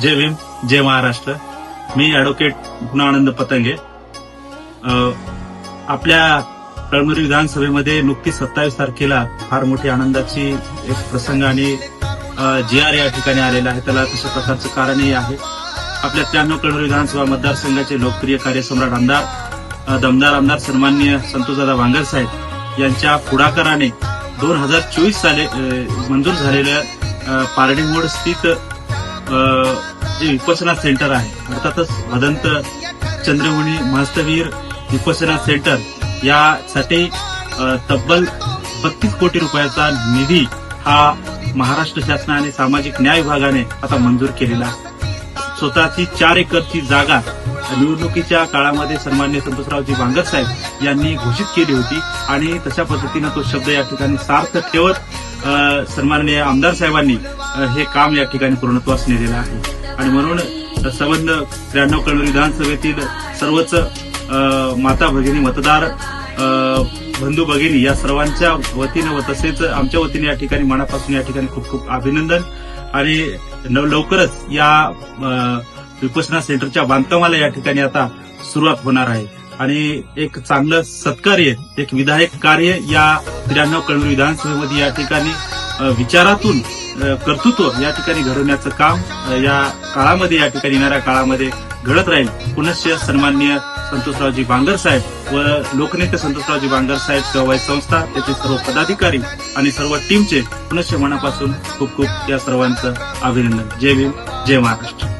जय भीम जय महाराष्ट्र. मी ऍडव्होकेट गुणानंद पतंगे. आपल्या कळमनुरी विधानसभेमध्ये नुकतीच सत्तावीस तारखेला फार मोठी आनंदाची एक प्रसंग आणि जी आर या ठिकाणी आलेला आहे. त्याला तशा प्रकारचं कारणही आहे. आपल्या त्र्याण्णव कळमनुरी विधानसभा मतदारसंघाचे लोकप्रिय कार्यसम्राट आमदार दमदार आमदार सन्मान्य संतोषदादा वांगर साहेब यांच्या पुढाकाराने दोन हजार चोवीस साली मंजूर झालेल्या अ, पारडी मोड स्थित जे उपासना सेंटर आहे अर्थातच भदंत चंद्रमुनी महस्तवीर उपासना सेंटर यासाठी तब्बल बत्तीस कोटी रुपयाचा निधी हा महाराष्ट्र शासनाने सामाजिक न्याय विभागाने आता मंजूर केलेला स्वतःची चार एकरची जागा निवडणुकीच्या काळामध्ये सन्मान्य संतोषरावजी बांगर साहेब यांनी घोषित केली होती आणि तशा पद्धतीनं तो शब्द या ठिकाणी सार्थ ठेवत सन्माननीय आमदार साहेबांनी हे काम या ठिकाणी पूर्णत्वास नेलेलं आहे. आणि म्हणून संबंध त्र्याण्णव कळमनुरी विधानसभेतील सर्वच माता भगिनी मतदार बंधू भगिनी या सर्वांच्या वतीनं व तसेच आमच्या वतीने या ठिकाणी मनापासून या ठिकाणी खूप खूप अभिनंदन. आणि लवकरच या विपोषणा विपसना सेंटरच्या बांधकामाला या ठिकाणी आता सुरुवात होणार आहे. आणि एक चांगलं सत्कार्य एक विधायक कार्य या त्र्याण्णव कळमनुरी विधानसभेमध्ये या ठिकाणी विचारातून कर्तृत्व या ठिकाणी घडवण्याचं काम या काळामध्ये या ठिकाणी येणाऱ्या काळामध्ये घडत राहील. पुनश्च सन्मान्य संतोषरावजी बांगर साहेब व लोकनेते संतोषरावजी बांगर साहेब सेवाई संस्था त्याचे सर्व पदाधिकारी आणि सर्व टीमचे पुनश्च मनापासून खूप खूप या सर्वांचं अभिनंदन. जय भीम जय महाराष्ट्र.